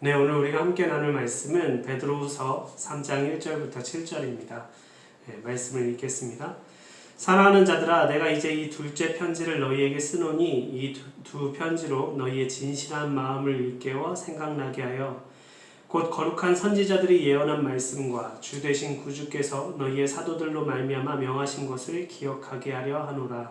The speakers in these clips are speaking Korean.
네, 오늘 우리가 함께 나눌 말씀은 베드로후서 3장 1절부터 7절입니다. 네, 말씀을 읽겠습니다. 사랑하는 자들아, 내가 이제 이 둘째 편지를 너희에게 쓰노니 이 두 편지로 너희의 진실한 마음을 일깨워 생각나게 하여 곧 거룩한 선지자들이 예언한 말씀과 주 되신 구주께서 너희의 사도들로 말미암아 명하신 것을 기억하게 하려 하노라.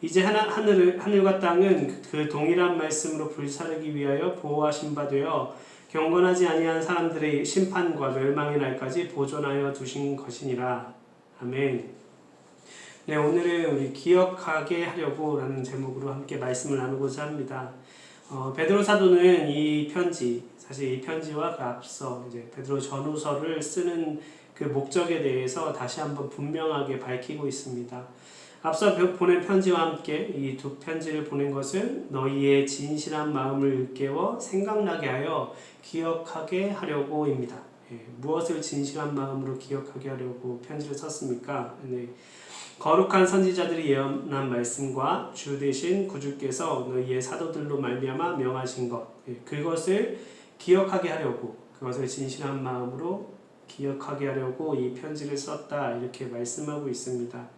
이제 하나, 하늘을, 하늘과 땅은 그 동일한 말씀으로 불사르기 위하여 보호하신 바 되어 경건하지 아니한 사람들의 심판과 멸망의 날까지 보존하여 두신 것이니라. 아멘. 네, 오늘은 우리 기억하게 하려고 라는 제목으로 함께 말씀을 나누고자 합니다. 어, 베드로 사도는 이 편지, 사실 이 편지와 그 앞서 이제 베드로 전후서를 쓰는 그 목적에 대해서 다시 한번 분명하게 밝히고 있습니다. 앞서 보낸 편지와 함께 이 두 편지를 보낸 것은 너희의 진실한 마음을 일깨워 생각나게 하여 기억하게 하려고입니다. 예, 무엇을 진실한 마음으로 기억하게 하려고 편지를 썼습니까? 네. 거룩한 선지자들이 예언한 말씀과 주 대신 구주께서 너희의 사도들로 말미암아 명하신 것 예, 그것을 기억하게 하려고 그것을 진실한 마음으로 기억하게 하려고 이 편지를 썼다 이렇게 말씀하고 있습니다.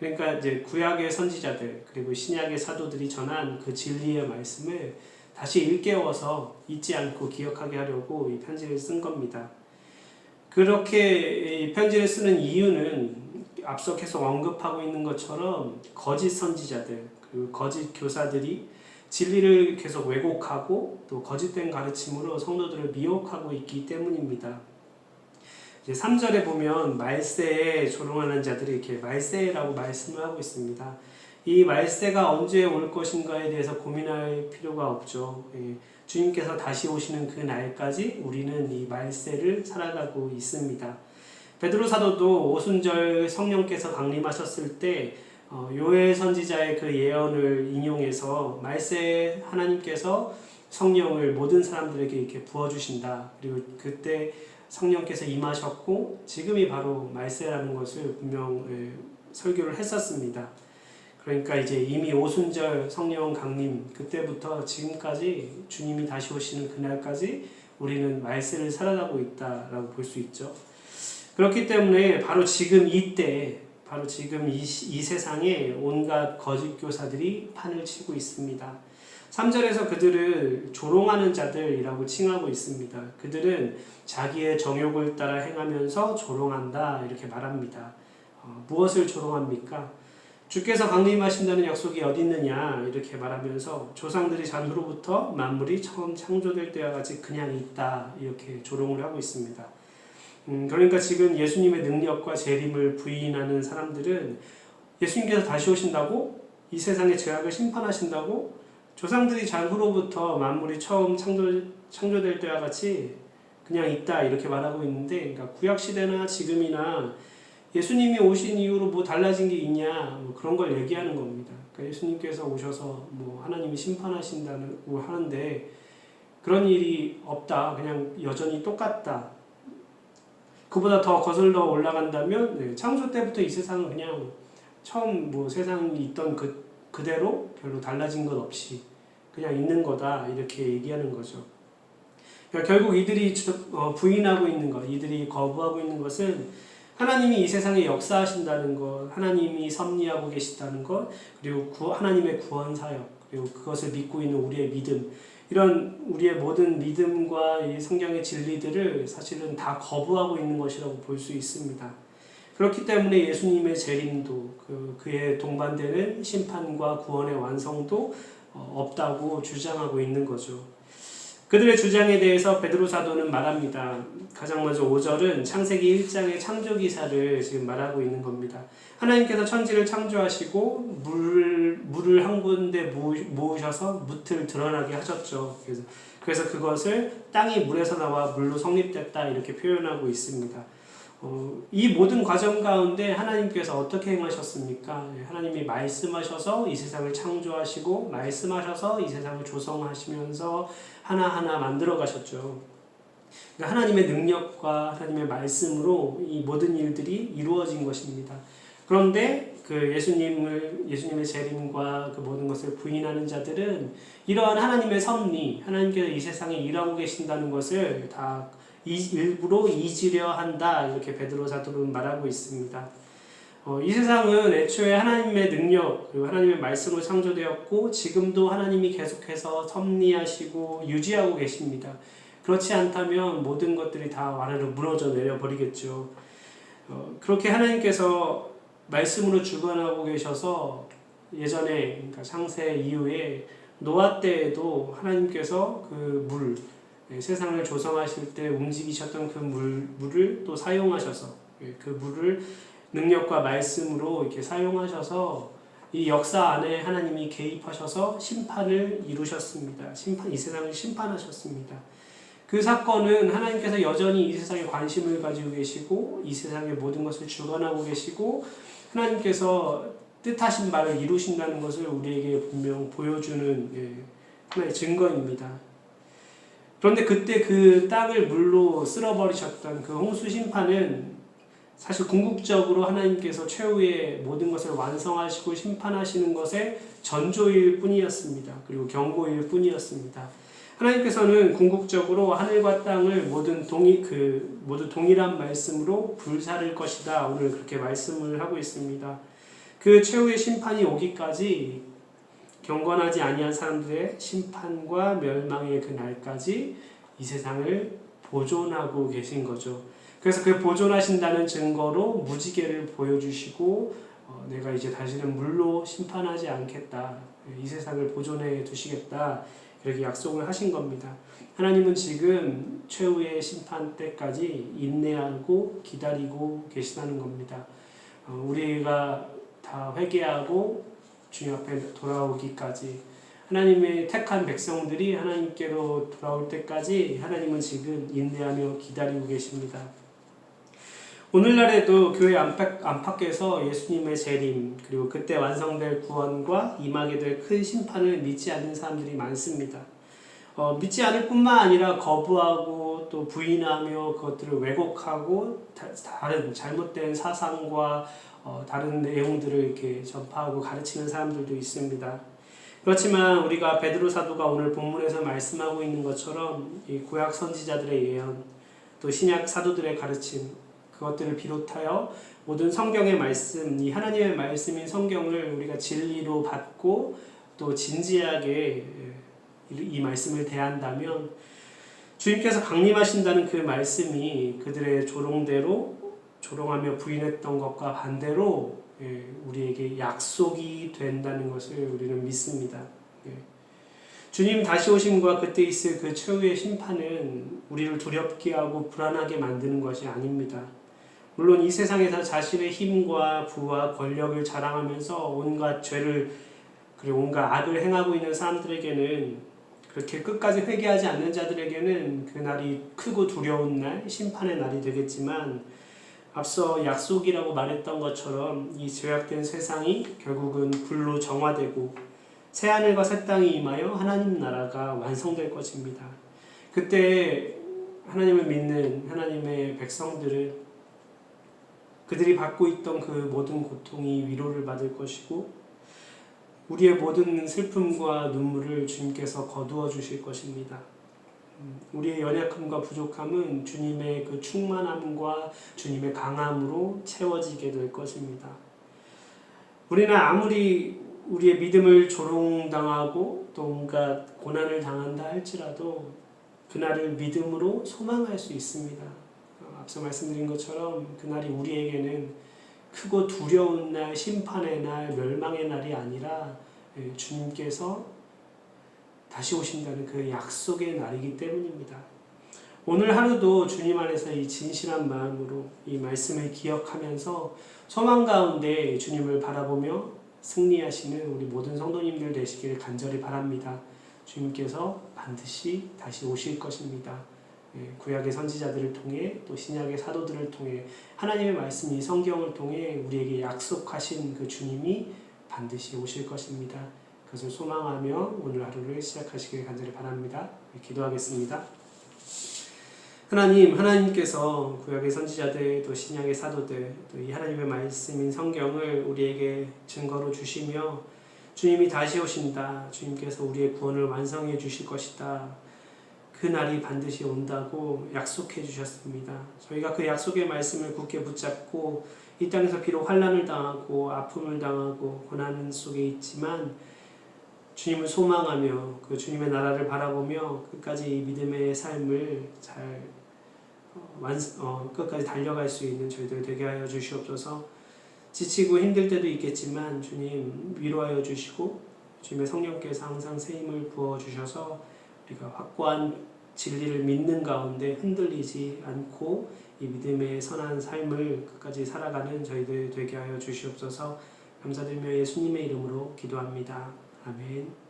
그러니까 이제 구약의 선지자들 그리고 신약의 사도들이 전한 그 진리의 말씀을 다시 일깨워서 잊지 않고 기억하게 하려고 이 편지를 쓴 겁니다. 그렇게 이 편지를 쓰는 이유는 앞서 계속 언급하고 있는 것처럼 거짓 선지자들 그리고 거짓 교사들이 진리를 계속 왜곡하고 또 거짓된 가르침으로 성도들을 미혹하고 있기 때문입니다. 이제 3절에 보면 말세에 조롱하는 자들이 이렇게 말세라고 말씀을 하고 있습니다. 이 말세가 언제 올 것인가에 대해서 고민할 필요가 없죠. 예, 주님께서 다시 오시는 그 날까지 우리는 이 말세를 살아가고 있습니다. 베드로 사도도 오순절 성령께서 강림하셨을 때 어, 요엘 선지자의 그 예언을 인용해서 말세 하나님께서 성령을 모든 사람들에게 이렇게 부어 주신다. 그리고 그때 성령께서 임하셨고 지금이 바로 말세라는 것을 분명 예, 설교를 했었습니다. 그러니까 이제 이미 오순절 성령 강림 그때부터 지금까지 주님이 다시 오시는 그날까지 우리는 말세를 살아가고 있다라고 볼 수 있죠. 그렇기 때문에 바로 지금 이때 바로 지금 이, 이 세상에 온갖 거짓 교사들이 판을 치고 있습니다. 3절에서 그들을 조롱하는 자들이라고 칭하고 있습니다. 그들은 자기의 정욕을 따라 행하면서 조롱한다 이렇게 말합니다. 어, 무엇을 조롱합니까? 주께서 강림하신다는 약속이 어디 있느냐 이렇게 말하면서 조상들이 잔 후로부터 만물이 처음 창조될 때와 같이 그냥 있다 이렇게 조롱을 하고 있습니다. 음, 그러니까 지금 예수님의 능력과 재림을 부인하는 사람들은 예수님께서 다시 오신다고 이 세상의 죄악을 심판하신다고 조상들이 잔 후로부터 만물이 처음 창조, 창조될 때와 같이 그냥 있다 이렇게 말하고 있는데 그러니까 구약 시대나 지금이나 예수님이 오신 이후로 뭐 달라진 게 있냐 뭐 그런 걸 얘기하는 겁니다. 그러니까 예수님께서 오셔서 뭐 하나님이 심판하신다고 하는데 그런 일이 없다. 그냥 여전히 똑같다. 그보다 더 거슬러 올라간다면 네, 창조 때부터 이 세상은 그냥 처음 뭐 세상이 있던 그 그대로 별로 달라진 것 없이 그냥 있는 거다 이렇게 얘기하는 거죠. 그러니까 결국 이들이 어, 부인하고 있는 것, 이들이 거부하고 있는 것은 하나님이 이 세상에 역사하신다는 것, 하나님이 섭리하고 계시다는 것, 그리고 구, 하나님의 구원 사역, 그리고 그것을 믿고 있는 우리의 믿음, 이런 우리의 모든 믿음과 이 성경의 진리들을 사실은 다 거부하고 있는 것이라고 볼 수 있습니다. 그렇기 때문에 예수님의 재림도 그, 그에 동반되는 심판과 구원의 완성도 어, 없다고 주장하고 있는 거죠. 그들의 주장에 대해서 베드로 사도는 말합니다. 가장 먼저 5절은 창세기 1장의 창조 기사를 지금 말하고 있는 겁니다. 하나님께서 천지를 창조하시고 물 물을 한 군데 모으셔서 무틀 드러나게 하셨죠. 그래서 그래서 그것을 땅이 물에서 나와 물로 성립됐다 이렇게 표현하고 있습니다. 어, 이 모든 과정 가운데 하나님께서 어떻게 행하셨습니까? 예, 하나님이 말씀하셔서 이 세상을 창조하시고 말씀하셔서 이 세상을 조성하시면서 하나하나 만들어 가셨죠. 그러니까 하나님의 능력과 하나님의 말씀으로 이 모든 일들이 이루어진 것입니다. 그런데 그 예수님을 예수님의 재림과 그 모든 것을 부인하는 자들은 이러한 하나님의 섭리, 하나님께서 이 세상에 일하고 계신다는 것을 다 이- 일부러 잊으려 한다 이렇게 베드로 사도는 말하고 있습니다. 어, 이 세상은 애초에 하나님의 능력 그리고 하나님의 말씀으로 창조되었고 지금도 하나님이 계속해서 섭리하시고 유지하고 계십니다. 그렇지 않다면 모든 것들이 다 와르르 무너져 내려 버리겠죠. 어, 그렇게 하나님께서 말씀으로 주관하고 계셔서 예전에 그러니까 창세 이후에 노아 때에도 하나님께서 그 물, 예, 세상을 조성하실 때 움직이셨던 그 물, 물을 또 사용하셔서 예, 그 물을 능력과 말씀으로 이렇게 사용하셔서 이 역사 안에 하나님이 개입하셔서 심판을 이루셨습니다. 심판 이 세상을 심판하셨습니다. 그 사건은 하나님께서 여전히 이 세상에 관심을 가지고 계시고 이 세상의 모든 것을 주관하고 계시고 하나님께서 뜻하신 바를 이루신다는 것을 우리에게 분명 보여주는 예, 하나의 증거입니다. 그런데 그때 그 땅을 물로 쓸어버리셨던 그 홍수 심판은 사실 궁극적으로 하나님께서 최후의 모든 것을 완성하시고 심판하시는 것의 전조일 뿐이었습니다. 그리고 경고일 뿐이었습니다. 하나님께서는 궁극적으로 하늘과 땅을 모든 동일 그 모두 동일한 말씀으로 불사를 것이다. 오늘 그렇게 말씀을 하고 있습니다. 그 최후의 심판이 오기까지 경건하지 아니한 사람들의 심판과 멸망의 그 날까지 이 세상을 보존하고 계신 거죠. 그래서 그 보존하신다는 증거로 무지개를 보여주시고 어, 내가 이제 다시는 물로 심판하지 않겠다. 이 세상을 보존해 두시겠다. 이렇게 약속을 하신 겁니다. 하나님은 지금 최후의 심판 때까지 인내하고 기다리고 계시다는 겁니다. 어, 우리가 다 회개하고 주님 앞에 돌아오기까지 하나님의 택한 백성들이 하나님께로 돌아올 때까지 하나님은 지금 인내하며 기다리고 계십니다. 오늘날에도 교회 안팎, 안팎에서 예수님의 재림 그리고 그때 완성될 구원과 임하게 될 큰 심판을 믿지 않는 사람들이 많습니다. 어, 믿지 않을 뿐만 아니라 거부하고 또 부인하며 그것들을 왜곡하고 다, 른 잘못된 사상과 어, 다른 내용들을 이렇게 전파하고 가르치는 사람들도 있습니다. 그렇지만 우리가 베드로 사도가 오늘 본문에서 말씀하고 있는 것처럼 이 구약 선지자들의 예언 또 신약 사도들의 가르침 그것들을 비롯하여 모든 성경의 말씀, 이 하나님의 말씀인 성경을 우리가 진리로 받고 또 진지하게 이 말씀을 대한다면 주님께서 강림하신다는 그 말씀이 그들의 조롱대로 조롱하며 부인했던 것과 반대로 예, 우리에게 약속이 된다는 것을 우리는 믿습니다. 예. 주님 다시 오심과 그때 있을 그 최후의 심판은 우리를 두렵게 하고 불안하게 만드는 것이 아닙니다. 물론 이 세상에서 자신의 힘과 부와 권력을 자랑하면서 온갖 죄를 그리고 온갖 악을 행하고 있는 사람들에게는 그렇게 끝까지 회개하지 않는 자들에게는 그 날이 크고 두려운 날, 심판의 날이 되겠지만 앞서 약속이라고 말했던 것처럼 이 죄악된 세상이 결국은 불로 정화되고 새 하늘과 새 땅이 임하여 하나님 나라가 완성될 것입니다. 그때 하나님을 믿는 하나님의 백성들은 그들이 받고 있던 그 모든 고통이 위로를 받을 것이고 우리의 모든 슬픔과 눈물을 주님께서 거두어 주실 것입니다. 우리의 연약함과 부족함은 주님의 그 충만함과 주님의 강함으로 채워지게 될 것입니다. 우리는 아무리 우리의 믿음을 조롱당하고 또 뭔가 고난을 당한다 할지라도 그날을 믿음으로 소망할 수 있습니다. 어, 앞서 말씀드린 것처럼 그날이 우리에게는 크고 두려운 날, 심판의 날, 멸망의 날이 아니라 예, 주님께서 다시 오신다는 그 약속의 날이기 때문입니다. 오늘 하루도 주님 안에서 이 진실한 마음으로 이 말씀을 기억하면서 소망 가운데 주님을 바라보며 승리하시는 우리 모든 성도님들 되시기를 간절히 바랍니다. 주님께서 반드시 다시 오실 것입니다. 예, 구약의 선지자들을 통해 또 신약의 사도들을 통해 하나님의 말씀 이 성경을 통해 우리에게 약속하신 그 주님이 반드시 오실 것입니다. 그것을 소망하며 오늘 하루를 시작하시길 간절히 바랍니다. 네, 기도하겠습니다. 하나님, 하나님께서 구약의 선지자들 또 신약의 사도들 또 이 하나님의 말씀인 성경을 우리에게 증거로 주시며 주님이 다시 오신다. 주님께서 우리의 구원을 완성해 주실 것이다. 그 날이 반드시 온다고 약속해 주셨습니다. 저희가 그 약속의 말씀을 굳게 붙잡고 이 땅에서 비록 환란을 당하고 아픔을 당하고 고난 속에 있지만 주님을 소망하며 그 주님의 나라를 바라보며 끝까지 이 믿음의 삶을 잘 어, 완, 어, 끝까지 달려갈 수 있는 저희들 되게 하여 주시옵소서. 지치고 힘들 때도 있겠지만 주님 위로하여 주시고 주님의 성령께서 항상 새 힘을 부어 주셔서 우리가 확고한 진리를 믿는 가운데 흔들리지 않고 이 믿음의 선한 삶을 끝까지 살아가는 저희들 되게 하여 주시옵소서. 감사드리며 예수님의 이름으로 기도합니다. 아멘.